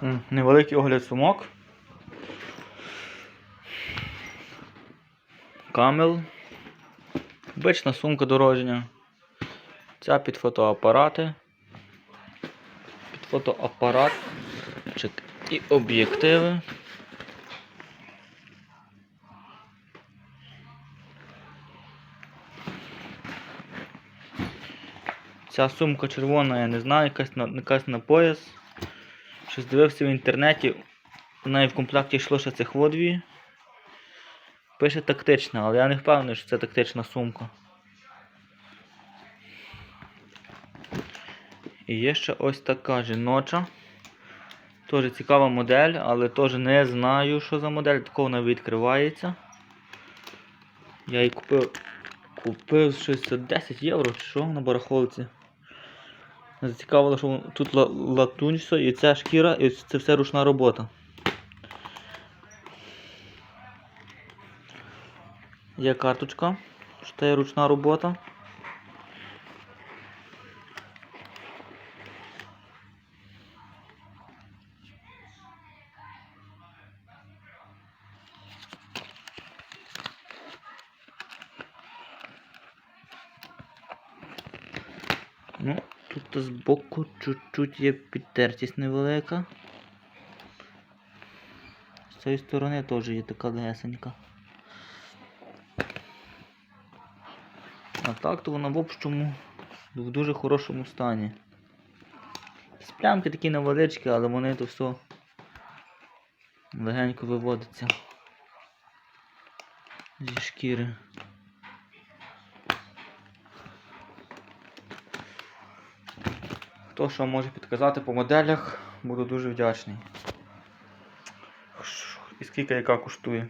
Невеликий огляд сумок. Камел. Обична сумка дорожня. Ця під фотоапарати. Під фотоапарат. І об'єктиви. Ця сумка червона, я не знаю, якась на, якась на пояс. Щось дивився в інтернеті. У неї в комплекті йшло ще цих водві. Пише тактична, але я не впевнений, що це тактична сумка. І є ще ось така жіноча. Теж цікава модель, але теж не знаю, що за модель. Такого вона відкривається. Я її купив. Купив щось за 10 євро чи що на барахолці. Зацікавило, що тут ла- латунь все, і ця шкіра, і це все ручна робота. Є карточка, що це є ручна робота. Ну, тут збоку чуть-чуть є підтертість невелика. З цієї сторони теж є така легесенька. А так то вона в общому в дуже хорошому стані. Сплямки такі невеличкі, але вони то все легенько виводиться зі шкіри. Хто що може підказати по моделях, буду дуже вдячний. І скільки яка коштує.